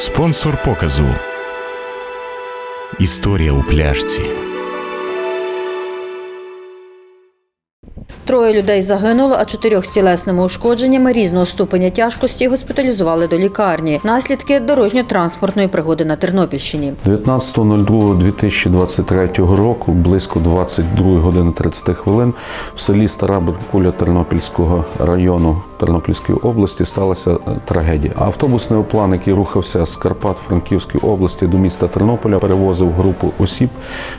Спонсор показу. Історія у пляшці. Троє людей загинуло, а чотирьох з тілесними ушкодженнями різного ступеня тяжкості госпіталізували до лікарні. Наслідки дорожньо-транспортної пригоди на Тернопільщині. 19.02.2023 року, близько 22 години 30 хвилин, в селі Стара Беркуля Тернопільського району Тернопільської області сталася е, трагедія. Автобусний оплан, який рухався з Карпат Франківської області до міста Тернополя, перевозив групу осіб,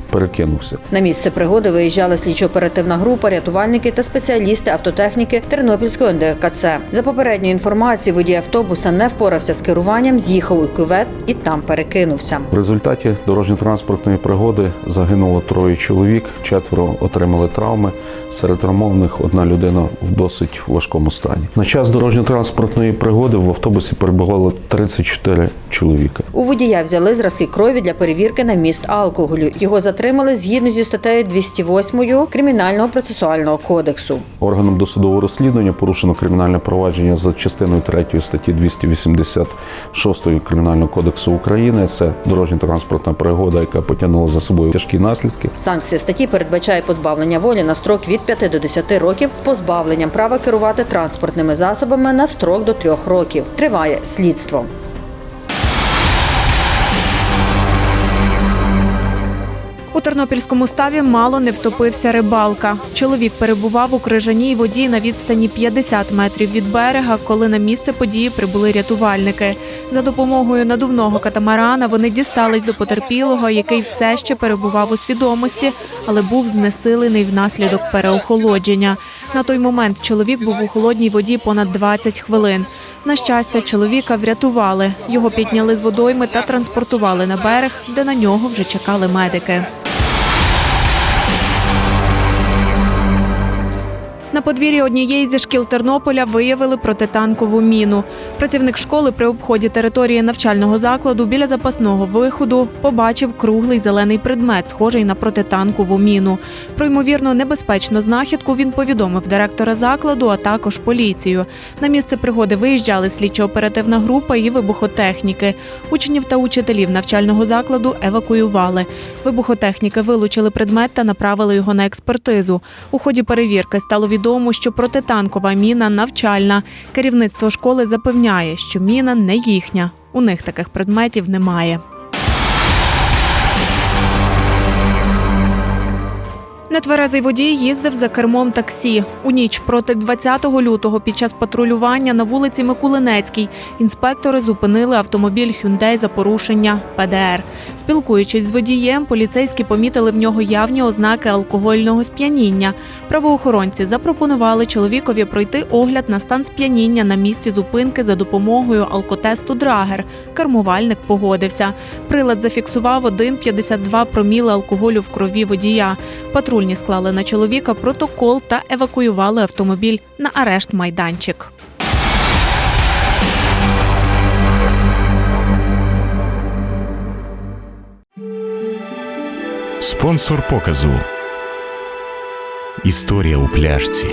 перекинувся. На місце пригоди виїжджала слідчо-оперативна група, рятувальники та спеціалісти автотехніки Тернопільської НДКЦ. За попередньою інформацією, водій автобуса не впорався з керуванням, з'їхав у кювет і там перекинувся. В результаті дорожньо-транспортної пригоди загинуло троє чоловік, четверо отримали травми. Серед травмованих одна людина в досить важкому стані. На час дорожньо-транспортної пригоди в автобусі перебувало 34 чоловіка. У водія взяли зразки крові для перевірки на вміст алкоголю. Його затримали згідно зі статтею 208 Кримінального процесуального кодексу. Органом досудового розслідування порушено кримінальне провадження за частиною 3 статті 286 Кримінального кодексу України. Це дорожньо-транспортна пригода, яка потягнула за собою тяжкі наслідки. Санкція статті передбачає позбавлення волі на строк від 5 до 10 років з позбавленням права керувати транспортними засобами на строк до 3 років. Триває слідство. У Тернопільському ставі мало не втопився рибалка. Чоловік перебував у крижаній воді на відстані 50 метрів від берега, коли на місце події прибули рятувальники. За допомогою надувного катамарана вони дістались до потерпілого, який все ще перебував у свідомості, але був знесилений внаслідок переохолодження. На той момент чоловік був у холодній воді понад 20 хвилин. На щастя, чоловіка врятували. Його підняли з водойми та транспортували на берег, де на нього вже чекали медики. На подвір'ї однієї зі шкіл Тернополя виявили протитанкову міну. Працівник школи при обході території навчального закладу біля запасного виходу побачив круглий зелений предмет, схожий на протитанкову міну. Про ймовірно небезпечну знахідку він повідомив директора закладу, а також поліцію. На місце пригоди виїжджали слідчо-оперативна група і вибухотехніки. Учнів та учителів навчального закладу евакуювали. Вибухотехніки вилучили предмет та направили його на експертизу. У ході перевірки стало відомо, що протитанкова міна навчальна. Керівництво школи запевняє, що міна не їхня. У них таких предметів немає. Нетверезий водій їздив за кермом таксі. У ніч проти 20 лютого під час патрулювання на вулиці Микулинецькій інспектори зупинили автомобіль Hyundai за порушення ПДР. Спілкуючись з водієм, поліцейські помітили в нього явні ознаки алкогольного сп'яніння. Правоохоронці запропонували чоловікові пройти огляд на стан сп'яніння на місці зупинки за допомогою алкотесту Драгер. Кермувальник погодився. Прилад зафіксував 1,52 проміли алкоголю в крові водія. Патрульні склали на чоловіка протокол та евакуювали автомобіль на арешт майданчик. Спонсор показу. Історія у пляшці.